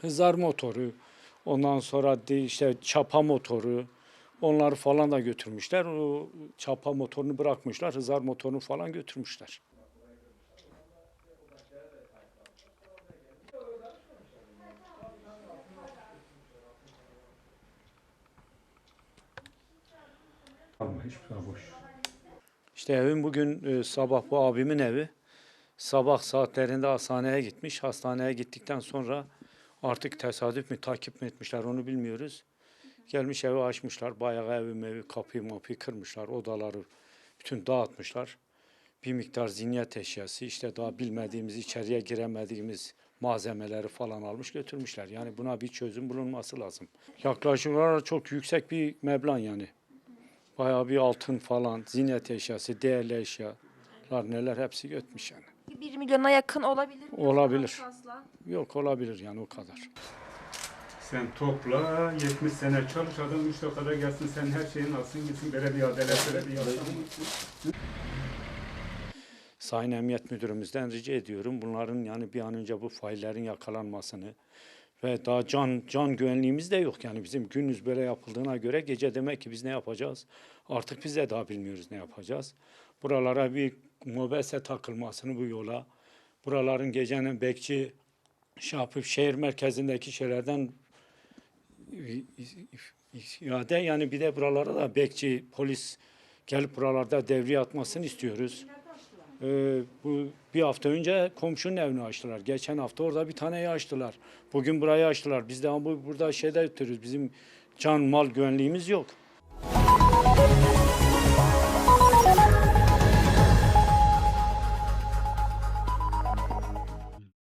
hızar motoru, ondan sonra işte çapa motoru, onları falan da götürmüşler. O çapa motorunu bırakmışlar, hızar motorunu falan götürmüşler. İşte evim bugün e, sabah bu abimin evi. Sabah saatlerinde hastaneye gitmiş. Hastaneye gittikten sonra artık tesadüf mü takip mi etmişler onu bilmiyoruz. Gelmiş evi açmışlar. Bayağı evi mevi kapıyı mapıyı kırmışlar. Odaları bütün dağıtmışlar. Bir miktar ziynet eşyası işte daha bilmediğimiz içeriye giremediğimiz malzemeleri falan almış götürmüşler. Yani buna bir çözüm bulunması lazım. Yaklaşık olarak çok yüksek bir meblağ yani. Bayağı bir altın falan, ziynet eşyası, değerli eşyalar neler hepsi götmüş yani. 1 milyona yakın olabilir mi? Olabilir. Fazla. Yok olabilir yani o kadar. Sen topla 70 sene çalış adam işte o kadar gelsin sen her şeyini alsın gitsin böyle bir adalet böyle bir yasam. Sayın Emniyet Müdürümüzden rica ediyorum bunların yani bir an önce bu faillerin yakalanmasını ve daha can can güvenliğimiz de yok yani bizim gündüz böyle yapıldığına göre gece demek ki biz ne yapacağız? Artık biz de daha bilmiyoruz ne yapacağız. Buralara bir mobese takılmasını bu yola, buraların gecenin bekçi şey yapıp şehir merkezindeki şeylerden iade yani bir de buralara da bekçi polis gelip buralarda devriye atmasını istiyoruz. Ee, bu bir hafta önce komşunun evini açtılar. Geçen hafta orada bir taneyi açtılar. Bugün burayı açtılar. Biz de bu burada şeyde yatıyoruz. Bizim can mal güvenliğimiz yok.